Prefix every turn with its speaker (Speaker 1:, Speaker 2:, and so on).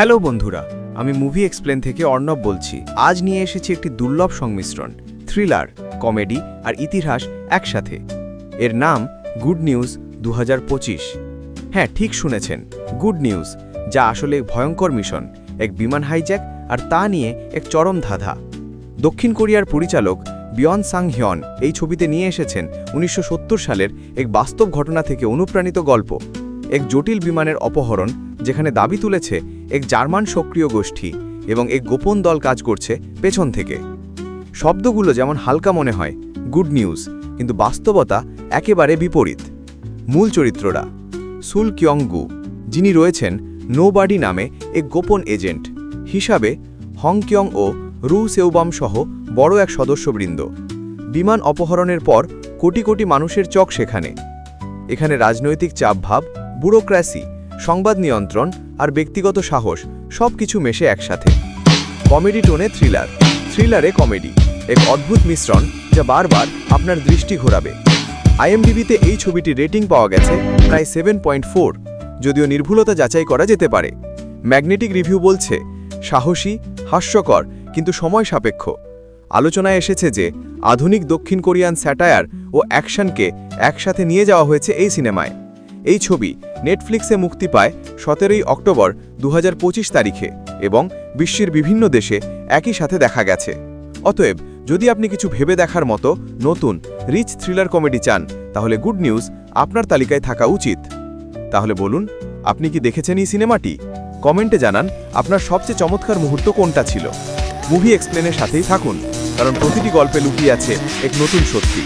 Speaker 1: Hello বন্ধুরা, আমি movie explain থেকে অর্ণব বলছি। আজ নিয়ে এসেছি একটি দুর্লভ সংমিশ্রণ, থ্রিলার, কমেডি আর ইতিহাস একসাথে। এর নাম গুড নিউজ দু হাজার পঁচিশ। হ্যাঁ ঠিক শুনেছেন, গুড নিউজ, যা আসলে ভয়ঙ্কর মিশন, এক বিমান হাইজ্যাক আর তা নিয়ে এক চরম ধাঁধা। দক্ষিণ কোরিয়ার পরিচালক বিয়ন সাং হিয়ন এই ছবিতে নিয়ে এসেছেন উনিশশো সত্তর সালের এক বাস্তব ঘটনা থেকে অনুপ্রাণিত গল্প। এক জটিল বিমানের অপহরণ যেখানে দাবি তুলেছে এক জার্মান সক্রিয় গোষ্ঠী এবং এক গোপন দল কাজ করছে পেছন থেকে। শব্দগুলো যেমন হালকা মনে হয়, গুড নিউজ, কিন্তু বাস্তবতা একেবারে বিপরীত। মূল চরিত্ররা, সুল কিয়ংগু, যিনি রয়েছেন নোবাডি নামে এক গোপন এজেন্ট, হিসাবে হংকিয়ং ও রু সেউবাম সহ বড় এক সদস্যবৃন্দ। বিমান অপহরণের পর কোটি কোটি মানুষের চক সেখানে। এখানে রাজনৈতিক চাপভাব, ব্যুরোক্র্যাসি সংবাদ নিয়ন্ত্রণ আর ব্যক্তিগত সাহস সব কিছু মেশে একসাথে। কমেডি টোনে থ্রিলার থ্রিলারে কমেডি। এক অদ্ভুত মিশ্রণ যা বারবার আপনার দৃষ্টি ঘোরাবে। আইএমডিবিতে এই ছবিটির রেটিং পাওয়া গেছে প্রায় সেভেন পয়েন্ট ফোর যদিও নির্ভুলতা যাচাই করা যেতে পারে। ম্যাগনেটিক রিভিউ বলছে, সাহসী, হাস্যকর, কিন্তু সময় সাপেক্ষ। আলোচনায় এসেছে যে আধুনিক দক্ষিণ কোরিয়ান স্যাটায়ার ও অ্যাকশনকে একসাথে নিয়ে যাওয়া হয়েছে এই সিনেমায়। এই ছবি নেটফ্লিক্সে মুক্তি পায় সতেরোই অক্টোবর দু হাজার পঁচিশ তারিখে এবং বিশ্বের বিভিন্ন দেশে একই সাথে দেখা গেছে। অতএব, যদি আপনি কিছু ভেবে দেখার মতো নতুন রিচ থ্রিলার কমেডি চান, তাহলে গুড নিউজ আপনার তালিকায় থাকা উচিত। তাহলে বলুন, আপনি কি দেখেছেন এই সিনেমাটি? কমেন্টে জানান আপনার সবচেয়ে চমৎকার মুহূর্ত কোনটা ছিল। মুভি এক্সপ্লেনের সাথেই থাকুন, কারণ প্রতিটি গল্পে লুকিয়ে আছে এক নতুন সত্যি।